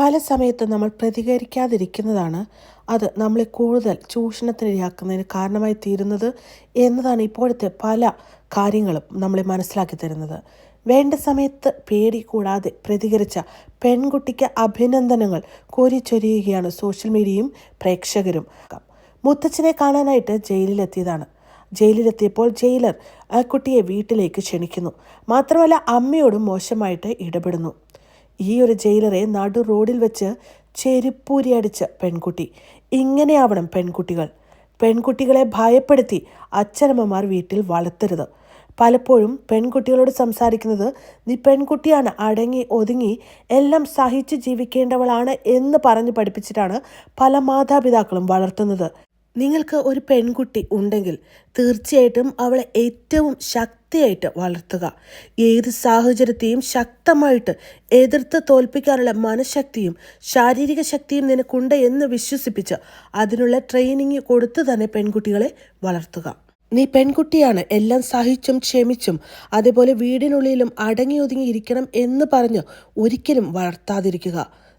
പല സമയത്തും നമ്മൾ പ്രതികരിക്കാതിരിക്കുന്നതാണ് അത് നമ്മളെ കൂടുതൽ ചൂഷണത്തിനിരയാക്കുന്നതിന് കാരണമായി തീരുന്നത് എന്നതാണ് ഇപ്പോഴത്തെ പല കാര്യങ്ങളും നമ്മളെ മനസ്സിലാക്കി തരുന്നത്. വേണ്ട സമയത്ത് പേടി കൂടാതെ പ്രതികരിച്ച പെൺകുട്ടിക്ക് അഭിനന്ദനങ്ങൾ കോരിച്ചൊരിയുകയാണ് സോഷ്യൽ മീഡിയയും പ്രേക്ഷകരും. മുത്തച്ഛനെ കാണാനായിട്ട് ജയിലിലെത്തിയതാണ്. ജയിലിലെത്തിയപ്പോൾ ജയിലർ ആ കുട്ടിയെ വീട്ടിലേക്ക് ക്ഷണിക്കുന്നു. മാത്രമല്ല അമ്മയോടും മോശമായിട്ട് ഇടപെടുന്നു. ഈ ഒരു ജയിലറെ നടു റോഡിൽ വെച്ച് ചെരുപ്പൂരി അടിച്ച പെൺകുട്ടി. ഇങ്ങനെയാവണം പെൺകുട്ടികൾ. പെൺകുട്ടികളെ ഭയപ്പെടുത്തി അച്ഛനമ്മമാർ വീട്ടിൽ വളർത്തരുത്. പലപ്പോഴും പെൺകുട്ടികളോട് സംസാരിക്കുന്നത് നീ പെൺകുട്ടിയാണ് അടങ്ങി ഒതുങ്ങി എല്ലാം സഹിച്ച് ജീവിക്കേണ്ടവളാണ് എന്ന് പറഞ്ഞ് പഠിപ്പിച്ചിട്ടാണ് പല മാതാപിതാക്കളും വളർത്തുന്നത്. നിങ്ങൾക്ക് ഒരു പെൺകുട്ടി ഉണ്ടെങ്കിൽ തീർച്ചയായിട്ടും അവളെ ഏറ്റവും ശക്തിയായിട്ട് വളർത്തുക. ഏത് സാഹചര്യത്തെയും ശക്തമായിട്ട് എതിർത്ത് തോൽപ്പിക്കാനുള്ള മനഃശക്തിയും ശാരീരിക ശക്തിയും നിനക്കുണ്ട് എന്ന് വിശ്വസിപ്പിച്ച് അതിനുള്ള ട്രെയിനിങ് കൊടുത്ത് തന്നെ പെൺകുട്ടികളെ വളർത്തുക. നീ പെൺകുട്ടിയാണ്. എല്ലാം സഹിച്ചും ക്ഷമിച്ചും അതേപോലെ വീടിനുള്ളിലും അടങ്ങി ഒതുങ്ങി ഇരിക്കണം എന്ന് പറഞ്ഞ് ഒരിക്കലും വളർത്താതിരിക്കുക.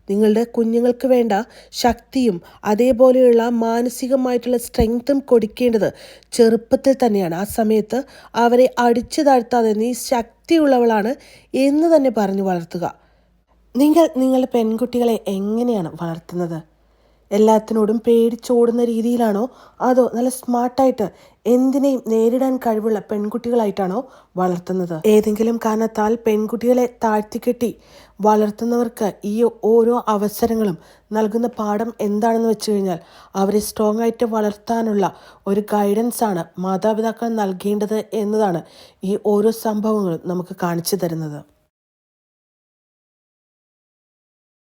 നിങ്ങളുടെ കുഞ്ഞുങ്ങൾക്ക് വേണ്ട ശക്തിയും അതേപോലെയുള്ള മാനസികമായിട്ടുള്ള സ്ട്രെങ്ത്തും കൊടുക്കേണ്ടത് ചെറുപ്പത്തിൽ തന്നെയാണ്. ആ സമയത്ത് അവരെ അടിച്ചു താഴ്ത്താതെ നീ ശക്തിയുള്ളവളാണ് എന്ന് തന്നെ പറഞ്ഞു വളർത്തുക. നിങ്ങൾ നിങ്ങളുടെ പെൺകുട്ടികളെ എങ്ങനെയാണ് വളർത്തുന്നത്? എല്ലാത്തിനോടും പേടിച്ചോടുന്ന രീതിയിലാണോ? അതോ നല്ല സ്മാർട്ടായിട്ട് എന്തിനേയും നേരിടാൻ കഴിവുള്ള പെൺകുട്ടികളായിട്ടാണോ വളർത്തുന്നത്? ഏതെങ്കിലും കാരണത്താൽ പെൺകുട്ടികളെ താഴ്ത്തിക്കെട്ടി വളർത്തുന്നവർക്ക് ഈ ഓരോ അവസരങ്ങളും നൽകുന്ന പാഠം എന്താണെന്ന് വെച്ച് കഴിഞ്ഞാൽ അവരെ സ്ട്രോങ് ആയിട്ട് വളർത്താനുള്ള ഒരു ഗൈഡൻസ് ആണ് മാതാപിതാക്കൾ നൽകേണ്ടത് എന്നതാണ് ഈ ഓരോ സംഭവങ്ങളും നമുക്ക് കാണിച്ചു തരുന്നത്.